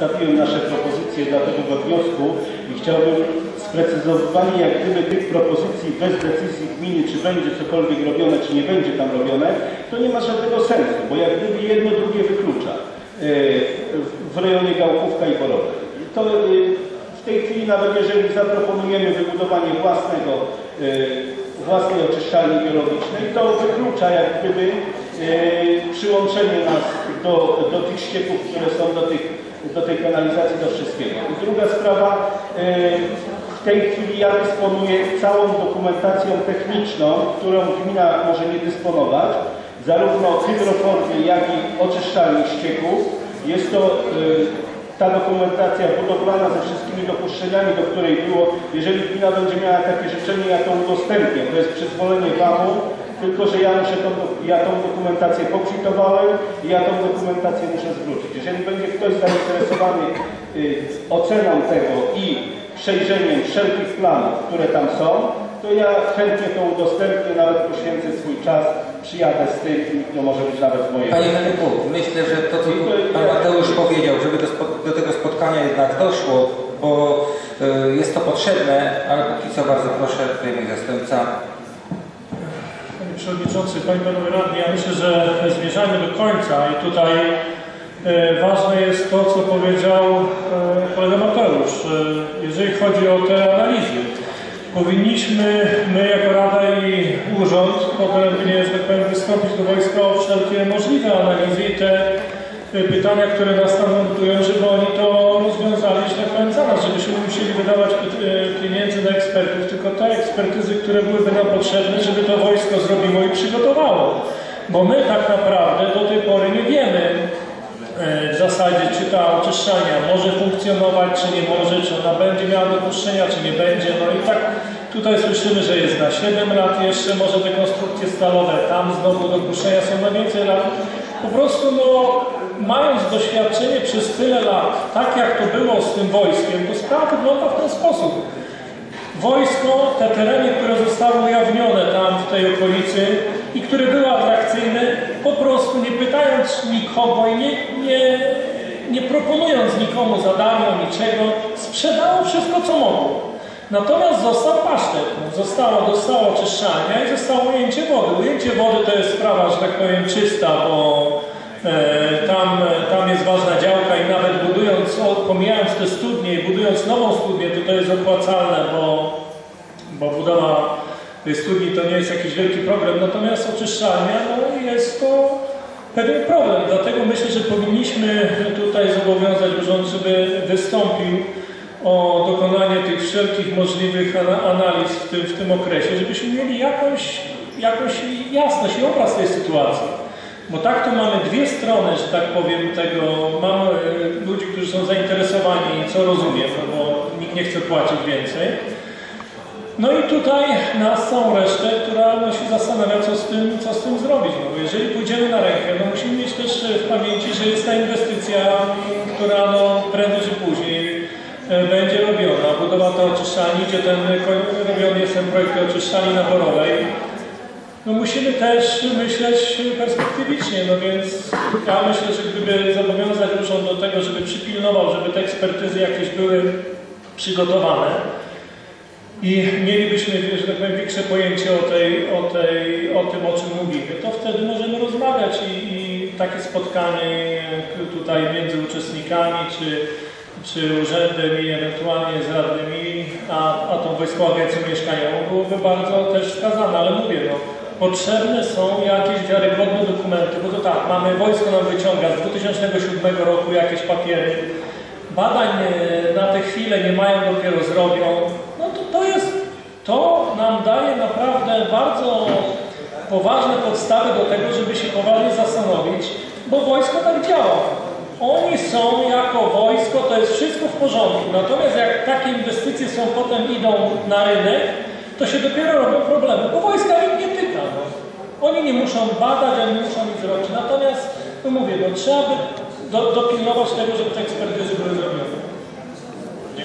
przedstawiłem nasze propozycje dla tego wniosku i chciałbym sprecyzowanie jak gdyby tych propozycji bez decyzji gminy, czy będzie cokolwiek robione, czy nie będzie tam robione, to nie ma żadnego sensu, bo jak gdyby jedno drugie wyklucza e, w rejonie Gałkówka i Borowej. To e, w tej chwili nawet jeżeli zaproponujemy wybudowanie własnego, e, własnej oczyszczalni biologicznej, to wyklucza jak gdyby przyłączenie nas do, do tych ścieków, które są do, tych, do tej kanalizacji, do wszystkiego. I druga sprawa, e, w tej chwili ja dysponuję całą dokumentacją techniczną, którą gmina może nie dysponować, zarówno hydroformy, jak i oczyszczalni ścieków. Jest to e, ta dokumentacja budowlana ze wszystkimi dopuszczeniami, do której było, jeżeli gmina będzie miała takie życzenie, ja to udostępnię, to jest przyzwolenie WAMU, tylko że ja muszę tą, ja tą dokumentację pokwitowałem i ja tą dokumentację muszę zwrócić. Jeżeli będzie ktoś zainteresowany y, oceną tego i przejrzeniem wszelkich planów, które tam są, to ja chętnie to udostępnię, nawet poświęcę swój czas, przyjadę z tym to może być nawet moje. Panie Henryku, myślę, że to, co Pan Mateusz powiedział, żeby do, do tego spotkania jednak doszło, bo y, jest to potrzebne, ale póki co bardzo proszę, tutaj mój zastępca. Przewodniczący, Panie Panowie Radni, ja myślę, że zmierzamy do końca i tutaj e, ważne jest to, co powiedział kolega Mateusz. Jeżeli chodzi o te analizy, powinniśmy my jako Rada i Urząd odrębnie, że tak powiem, wystąpić do wojska o wszelkie możliwe analizy i te e, pytania, które nas tam nurtują, żeby oni to rozwiązali, że tak powiem, za nas, żebyśmy musieli wydawać e, pieniędzy na ekspertów, tylko te ekspertyzy, które byłyby nam potrzebne, żeby to przygotowało. Bo my tak naprawdę do tej pory nie wiemy e, w zasadzie, czy ta oczyszczalnia może funkcjonować, czy nie może, czy ona będzie miała dopuszczenia, czy nie będzie. No i tak tutaj słyszymy, że jest na 7 lat jeszcze, może te konstrukcje stalowe, tam znowu dopuszczenia są na więcej lat. Po prostu no, mając doświadczenie przez tyle lat, tak jak to było z tym wojskiem, to sprawa wygląda w ten sposób. Wojsko, te tereny, które zostały ujawnione tam w tej okolicy i które były atrakcyjne, po prostu nie pytając nikogo i nie, nie, nie proponując nikomu za darmo niczego, sprzedało wszystko, co mogło. Natomiast został pasztet, no, zostało, dostała oczyszczalnia i zostało ujęcie wody. Ujęcie wody to jest sprawa, że tak powiem, czysta, bo e, tam, tam jest ważna działka i nawet budując, pomijając te studnie i budując nową studnię, to to jest opłacalne, bo, bo budowa studni to nie jest jakiś wielki problem. Natomiast oczyszczalnia, no jest to pewien problem. Dlatego myślę, że powinniśmy tutaj zobowiązać urząd, żeby wystąpił o dokonanie tych wszelkich możliwych ana- analiz w tym, w tym okresie, żebyśmy mieli jakąś, jakąś jasność i obraz tej sytuacji. Bo tak to mamy dwie strony, że tak powiem, tego. Mamy e, ludzi, którzy są zainteresowani, co rozumiem, no bo nikt nie chce płacić więcej. No i tutaj nas całą resztę, która no, się zastanawia, co z, tym, co z tym zrobić. No, bo jeżeli pójdziemy na rękę, no musimy mieć też w pamięci, że jest ta inwestycja, która no, prędzej czy później e, będzie robiona. Budowa tej oczyszczalni, gdzie ten robiony jest ten projekt oczyszczalni naborowej. No musimy też myśleć perspektywicznie, no więc ja myślę, że gdyby zobowiązać urząd do tego, żeby przypilnował, żeby te ekspertyzy jakieś były przygotowane, i mielibyśmy, że tak powiem, większe pojęcie o, tej, o, tej, o tym, o czym mówimy, to wtedy możemy rozmawiać i, i takie spotkanie tutaj między uczestnikami, czy, czy urzędem i ewentualnie z radnymi, a, a tą Wojskową Agencją Mieszkaniową byłoby bardzo też wskazane, ale mówię, no, potrzebne są jakieś wiarygodne dokumenty, bo to tak, mamy, wojsko nam wyciąga z 2007 roku jakieś papiery, badań e, na tę chwilę nie mają, dopiero zrobią, no to to jest, to nam daje naprawdę bardzo poważne podstawy do tego, żeby się poważnie zastanowić, bo wojsko tak działa. Oni są jako wojsko, to jest wszystko w porządku. Natomiast jak takie inwestycje są potem idą na rynek, to się dopiero robią problemy, bo wojska nikt nie tyka. No. Oni nie muszą badać, oni muszą nic robić. Natomiast, no mówię, no, trzeba by do, dopilnować tego, żeby te ekspertyzy były zrobione.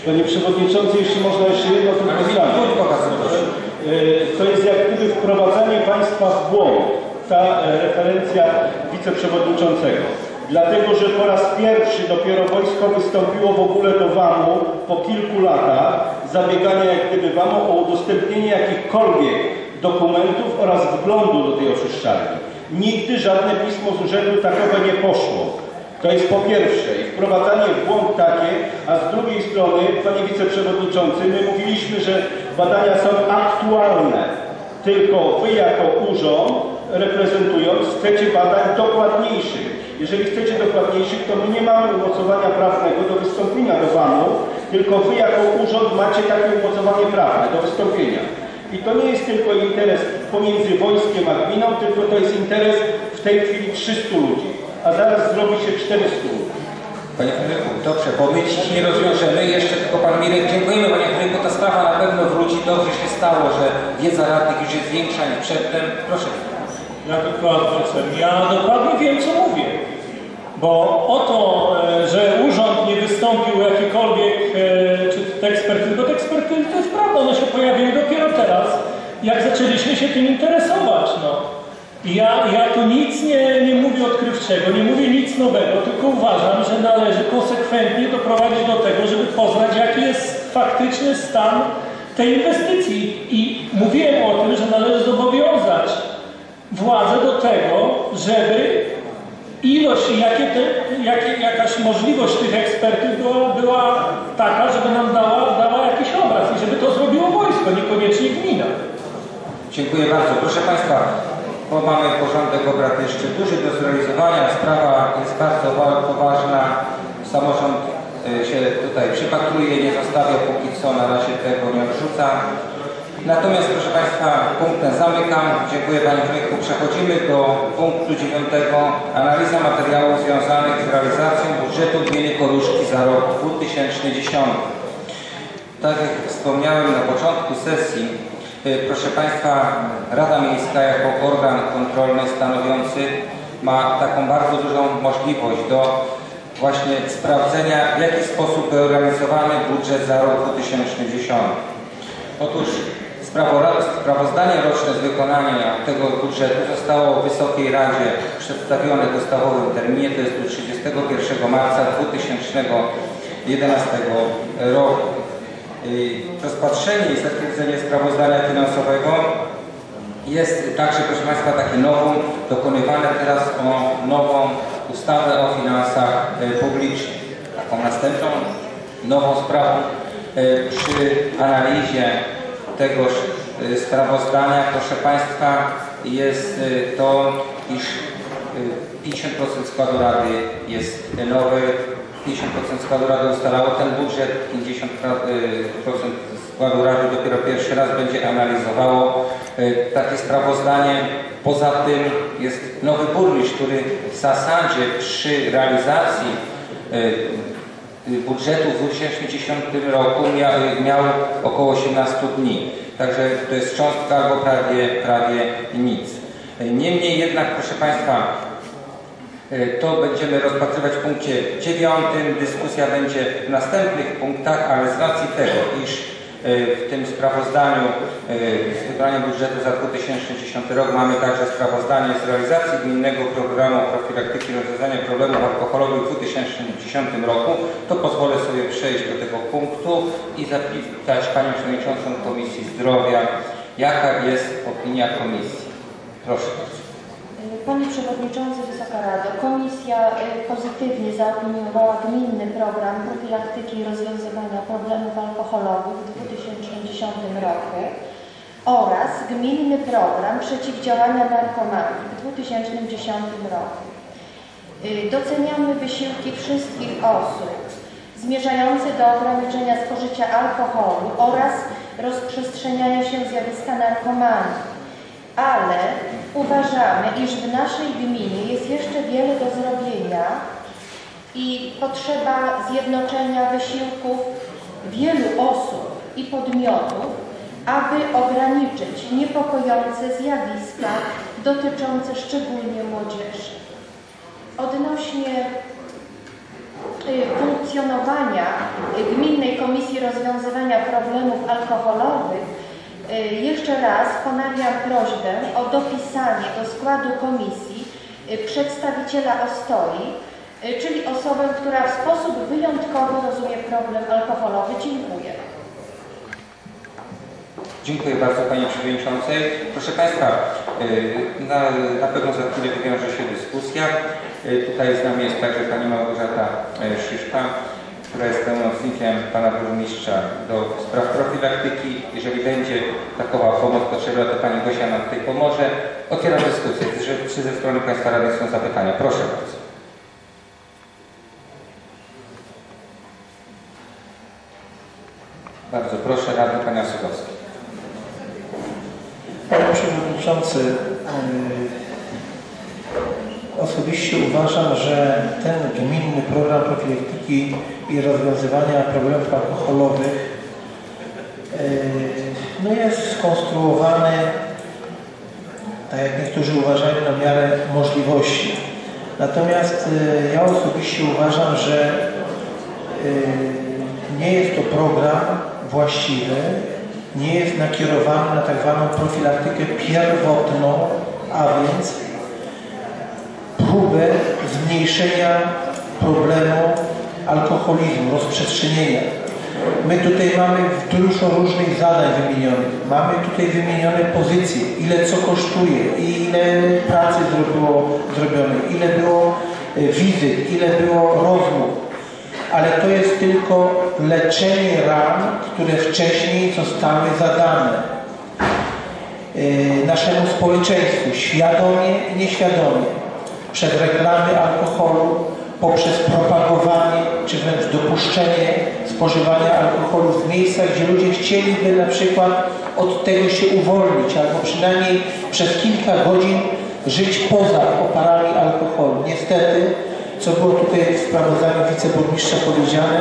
Panie Przewodniczący, jeśli można jeszcze jedno tylko zdanie. E, To jest jak gdyby wprowadzanie państwa w błąd. Ta e, referencja wiceprzewodniczącego. dlatego że po raz pierwszy dopiero wojsko wystąpiło w ogóle do WAMU po kilku latach zabiegania jak gdyby WAMU o udostępnienie jakichkolwiek dokumentów oraz wglądu do tej oczyszczalni. Nigdy żadne pismo z urzędu takowe nie poszło. To jest po pierwsze i wprowadzanie w błąd takie, a z drugiej strony, panie wiceprzewodniczący, my mówiliśmy, że badania są aktualne, tylko wy jako urząd reprezentując chcecie badań dokładniejszych. Jeżeli chcecie dokładniejszych, to my nie mamy umocowania prawnego do wystąpienia do WAMU, tylko wy jako urząd macie takie umocowanie prawne do wystąpienia. I to nie jest tylko interes pomiędzy wojskiem a gminą, tylko to jest interes w tej chwili 300 ludzi, a zaraz zrobi się 400 ludzi. Panie Henryku, dobrze, bo my dziś nie rozwiążemy. Jeszcze tylko Pan Mirek, dziękujemy Panie Henryku, ta sprawa na pewno wróci. Dobrze się stało, że wiedza radnych już jest większa niż przedtem. Proszę. Ja tylko adwocem. Ja dokładnie wiem, co mówię. Bo o to, e, że urząd nie wystąpił jakikolwiek, e, czy te ekspertyzy, bo te ekspertyzy to jest prawda, one się pojawiły dopiero teraz, jak zaczęliśmy się tym interesować. No. I ja, ja tu nic nie, nie mówię odkrywczego, nie mówię nic nowego, tylko uważam, że należy konsekwentnie doprowadzić do tego, żeby poznać, jaki jest faktyczny stan tej inwestycji. I mówiłem o tym, że należy zobowiązać władzę do tego, żeby ilość i jakie te, jakaś możliwość tych ekspertów była, była taka, żeby nam dała, dała jakiś obraz i żeby to zrobiło wojsko, niekoniecznie gmina. Dziękuję bardzo. Proszę Państwa, bo mamy porządek obrad jeszcze duży do zrealizowania. Sprawa jest bardzo wa- poważna. Samorząd y, się tutaj przypatruje, nie zostawia póki co na razie tego nie odrzuca. Natomiast proszę Państwa, punkt ten zamykam. Dziękuję Panie Henryku. Przechodzimy do punktu dziewiątego. Analiza materiałów związanych z realizacją budżetu gminy Koruszki za rok 2010. Tak jak wspomniałem na początku sesji, proszę Państwa, Rada Miejska jako organ kontrolny stanowiący ma taką bardzo dużą możliwość do właśnie sprawdzenia, w jaki sposób realizowany budżet za rok 2010. Otóż sprawo- sprawozdanie roczne z wykonania tego budżetu zostało Wysokiej Radzie przedstawione w ustawowym terminie, to jest do 31 marca 2011 roku. Rozpatrzenie i zatwierdzenie sprawozdania finansowego jest także, proszę Państwa, takie nową, dokonywane teraz o nową ustawę o finansach y, publicznych. Taką następną nową sprawą y, przy analizie tegoż y, sprawozdania, proszę Państwa, jest to, iż 50% składu Rady jest nowy, 50% składu Rady ustalało ten budżet, 50% składu Rady dopiero pierwszy raz będzie analizowało y, takie sprawozdanie. Poza tym jest nowy burmistrz, który w zasadzie przy realizacji y, budżetu w 2010 roku miał, miał około 18 dni. Także to jest cząstka albo prawie, prawie nic. Niemniej jednak, proszę Państwa, to będziemy rozpatrywać w punkcie dziewiątym. Dyskusja będzie w następnych punktach, ale z racji tego, iż e, w tym sprawozdaniu e, z wykonania budżetu za 2010 rok mamy także sprawozdanie z realizacji gminnego programu profilaktyki rozwiązania problemów alkoholowych w 2010 roku, to pozwolę sobie przejść do tego punktu i zapytać Panią Przewodniczącą Komisji Zdrowia, jaka jest opinia Komisji. Proszę. Panie Przewodniczący, Rado, Komisja y, pozytywnie zaopiniowała gminny program profilaktyki i rozwiązywania problemów alkoholowych w 2010 roku oraz gminny program przeciwdziałania narkomanii w 2010 roku. Y, Doceniamy wysiłki wszystkich osób zmierzające do ograniczenia spożycia alkoholu oraz rozprzestrzeniania się zjawiska narkomanii ale uważamy, iż w naszej gminie jest jeszcze wiele do zrobienia i potrzeba zjednoczenia wysiłków wielu osób i podmiotów, aby ograniczyć niepokojące zjawiska dotyczące szczególnie młodzieży. Odnośnie y, funkcjonowania Gminnej Komisji Rozwiązywania Problemów Alkoholowych Jeszcze raz ponawiam prośbę o dopisanie do składu komisji y, przedstawiciela OSTOI y, czyli osobę, która w sposób wyjątkowy rozumie problem alkoholowy. Dziękuję. Dziękuję bardzo Pani Przewodniczącej. Proszę Państwa, y, na, na pewno za chwilę wywiąże się dyskusja. Y, Tutaj z nami jest także Pani Małgorzata y, Szyszka, która jest pełnomocnikiem Pana Burmistrza do spraw profilaktyki. Jeżeli będzie takowa pomoc potrzebna, to Pani Gosia nam tutaj pomoże. Otwieram dyskusję. Czy, ze strony Państwa Rady są zapytania? Proszę bardzo. Bardzo proszę, Radny Pani Osudowski. Panie Przewodniczący, osobiście uważam, że ten gminny program profilaktyki i rozwiązywania problemów alkoholowych yy, no jest skonstruowany, tak jak niektórzy uważają, na miarę możliwości. Natomiast yy, ja osobiście uważam, że yy, nie jest to program właściwy, nie jest nakierowany na tak zwaną profilaktykę pierwotną, a więc próbę zmniejszenia problemu alkoholizmu, rozprzestrzenienia. My tutaj mamy dużo różnych zadań wymienionych. Mamy tutaj wymienione pozycje, ile co kosztuje, ile pracy zrobiło zrobione, ile było e, wizyt, ile było rozmów ale to jest tylko leczenie ran, które wcześniej zostały zadane yy, naszemu społeczeństwu, świadomie i nieświadomie, przez reklamy alkoholu, poprzez propagowanie, czy wręcz dopuszczenie spożywania alkoholu w miejscach, gdzie ludzie chcieliby na przykład od tego się uwolnić, albo przynajmniej przez kilka godzin żyć poza oparami alkoholu. Niestety, co było tutaj w sprawozdaniu wiceburmistrza powiedziane,